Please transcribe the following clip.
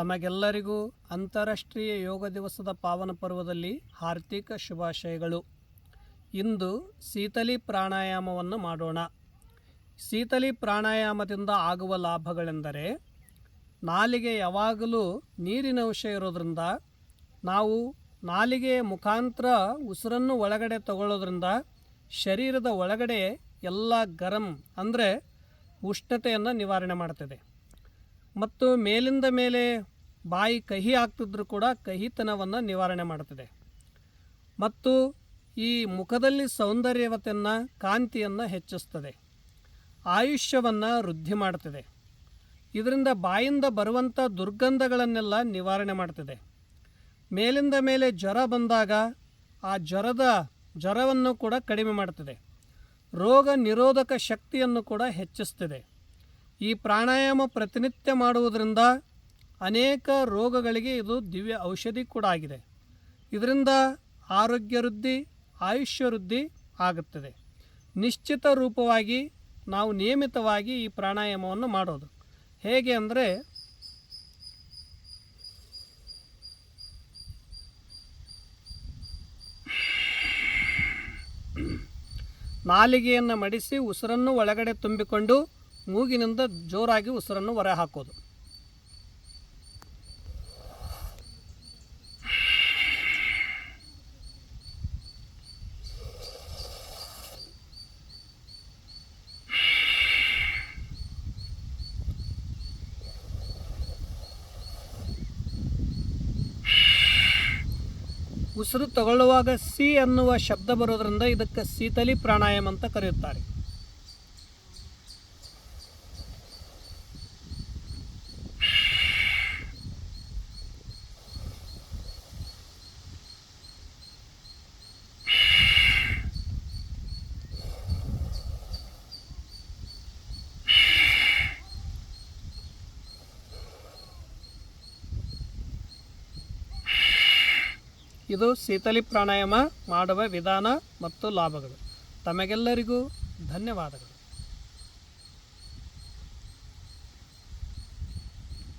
ತಮಗೆಲ್ಲರಿಗೂ ಅಂತಾರಾಷ್ಟ್ರೀಯ ಯೋಗ ದಿವಸದ ಪಾವನ ಪರ್ವದಲ್ಲಿ ಹಾರ್ದಿಕ ಶುಭಾಶಯಗಳು. ಇಂದು ಶೀತಲಿ ಪ್ರಾಣಾಯಾಮವನ್ನು ಮಾಡೋಣ. ಶೀತಲಿ ಪ್ರಾಣಾಯಾಮದಿಂದ ಆಗುವ ಲಾಭಗಳೆಂದರೆ, ನಾಲಿಗೆ ಯಾವಾಗಲೂ ನೀರಿನ ಅಂಶ ಇರೋದ್ರಿಂದ, ನಾವು ನಾಲಿಗೆಯ ಮುಖಾಂತರ ಉಸಿರನ್ನು ಒಳಗಡೆ ತಗೊಳ್ಳೋದ್ರಿಂದ ಶರೀರದ ಒಳಗಡೆ ಎಲ್ಲ ಗರಂ ಅಂದರೆ ಉಷ್ಣತೆಯನ್ನು ನಿವಾರಣೆ ಮಾಡ್ತದೆ. ಮತ್ತು ಮೇಲಿಂದ ಮೇಲೆ ಬಾಯಿ ಕಹಿ ಆಗ್ತಿದ್ರೂ ಕೂಡ ಕಹಿತನವನ್ನು ನಿವಾರಣೆ ಮಾಡುತ್ತದೆ. ಮತ್ತು ಈ ಮುಖದಲ್ಲಿ ಸೌಂದರ್ಯವತೆಯನ್ನು ಕಾಂತಿಯನ್ನು ಹೆಚ್ಚಿಸ್ತದೆ. ಆಯುಷ್ಯವನ್ನು ವೃದ್ಧಿ ಮಾಡುತ್ತದೆ. ಇದರಿಂದ ಬಾಯಿಂದ ಬರುವಂಥ ದುರ್ಗಂಧಗಳನ್ನೆಲ್ಲ ನಿವಾರಣೆ ಮಾಡ್ತದೆ ಮೇಲಿಂದ ಮೇಲೆ ಜ್ವರ ಬಂದಾಗ ಆ ಜ್ವರದ ಜ್ವರವನ್ನು ಕೂಡ ಕಡಿಮೆ ಮಾಡ್ತದೆ ರೋಗ ನಿರೋಧಕ ಶಕ್ತಿಯನ್ನು ಕೂಡ ಹೆಚ್ಚಿಸ್ತದೆ. ಈ ಪ್ರಾಣಾಯಾಮ ಪ್ರತಿನಿತ್ಯ ಮಾಡುವುದರಿಂದ ಅನೇಕ ರೋಗಗಳಿಗೆ ಇದು ದಿವ್ಯ ಔಷಧಿ ಕೂಡ ಆಗಿದೆ. ಇದರಿಂದ ಆರೋಗ್ಯ ವೃದ್ಧಿ, ಆಯುಷ್ಯ ವೃದ್ಧಿ ಆಗುತ್ತದೆ. ನಿಶ್ಚಿತ ರೂಪವಾಗಿ ನಾವು ನಿಯಮಿತವಾಗಿ ಈ ಪ್ರಾಣಾಯಾಮವನ್ನು ಮಾಡೋದು. ಹೇಗೆ ಅಂದರೆ ನಾಲಿಗೆಯನ್ನು ಮಡಿಸಿ ಉಸಿರನ್ನು ಒಳಗಡೆ ತುಂಬಿಕೊಂಡು ಮೂಗಿನಿಂದ ಜೋರಾಗಿ ಉಸಿರನ್ನು ಹೊರ ಹಾಕೋದು. ಉಸಿರು ತಗೊಳ್ಳುವಾಗ ಸಿ ಅನ್ನುವ ಶಬ್ದ ಬರೋದ್ರಿಂದ ಇದಕ್ಕೆ ಸೀತಲಿ ಪ್ರಾಣಾಯಾಮ ಅಂತ ಕರೆಯುತ್ತಾರೆ. ಇದು ಶೀತಲಿ ಪ್ರಾಣಾಯಾಮ ಮಾಡುವ ವಿಧಾನ ಮತ್ತು ಲಾಭಗಳು. ತಮಗೆಲ್ಲರಿಗೂ ಧನ್ಯವಾದಗಳು.